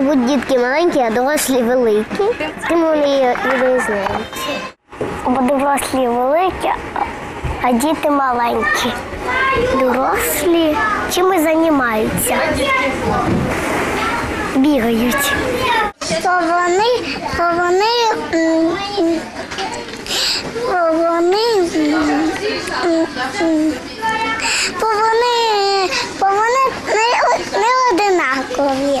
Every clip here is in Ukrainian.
Тут дітки маленькі, а дорослі великі. Тим вони і відрізняються. Бо дорослі великі, а діти маленькі. Дорослі чимось займаються. Бігають. То вони, то вони, то вони, то вони, то вони не, не одинакові.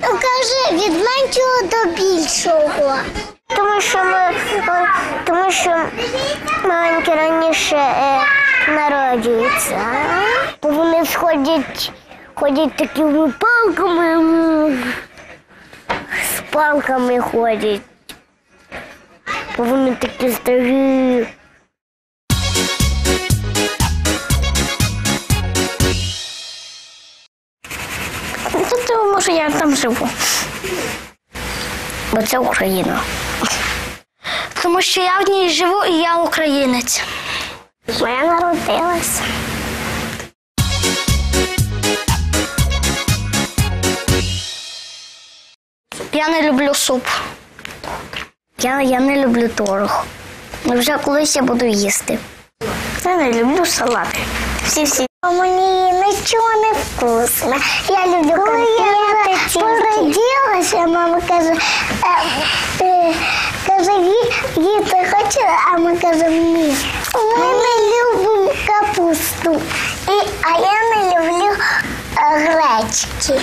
Ну, кажи, від меншого до більшого. Тому що ми, тому що маленькі раніше е, народжуються. Бо вони сходять, ходять такими палками, з палками ходять. Бо вони такі старі. Може, я там живу. Бо це Україна. Тому що я в ній живу і я українець. Бо я народилася. Я не люблю суп. Я, я не люблю творог. Вже колись я буду їсти. Я не люблю салати. Всі-всі. Мені нічого вкусно. Я люблю конфети. Породілася, мама каже, е, е, каже, «Ї- їсти хочу, а ми кажемо ні. Ми не любимо капусту. І, а я не люблю е, гречки.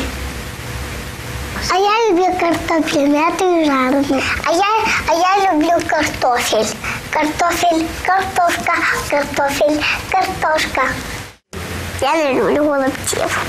А я люблю картоплю, і жарену. А я, а я люблю картофель. Картофель, картошка, картофель, картошка. Я не люблю голубців.